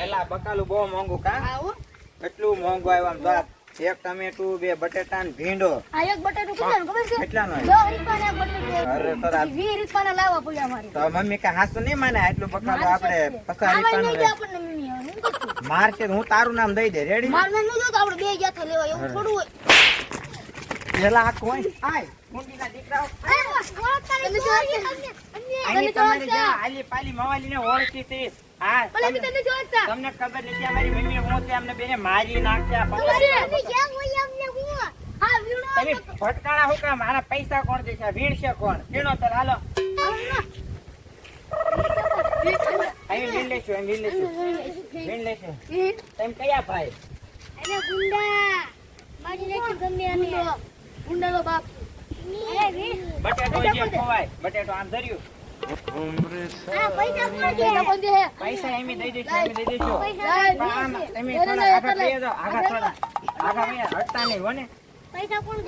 આ બકાલું બહુ મોંઘું કા? એટલું કેટલું મોંઘું આવ્યું આમ જો એક ટમેટું બે બટેટા ને ભીંડો. આ એક બટેટું કેટલાનું ખબર છે? કેટલાનો દસ રૂપિયાના એક બટેટું અરે તો આ- વીસ રૂપિયાના લાવવા પડ્યા મારે. તો મમ્મી કે હાસુ નહીં માને? આટલું બકાલું આપણે નહીં લે. આપણને મમ્મી કરું? મારશે તો હું તારું નામ દઈ દે. રેડી માર નામ ન તો આપણે બે ગયા લેવા એવું થોડું હોય. પેલા આ કોણ? આય મુંડીના દીકરાઓ. તમે જોયા છે? આની તમે જ્યાં આલી પાલી મવાલીને ઓળખી હતી. હા ભલે તમને- તમે જોયા તમને ખબર નથી અમારી મમ્મી હું તે અમને બેને મારી નાખ્યા તમે ક્યાં હોય અમને હું? હા, વીણો તમે ભટકાણા હું કામ મારા પૈસા કોણ દેશે? વીણશે કોણ? વીણો તો હાલો. અહીં વીણ લેશું અહીં વીણ લેશું. વીણ લેશું. તમે કયા ભાઈ? અરે ગુંડા. મારી નાખી ગમે અને ગુંડાનો બાપ. બટેટો જે ખવાય બટેટો આમ ધર્યું. પૈસા એમ દઈ દઈશું એમ દઈ દઈશું તમે થોડા આગળ આગળ થોડા આગળ હટતા નહીં હો ને. પૈસા કોણ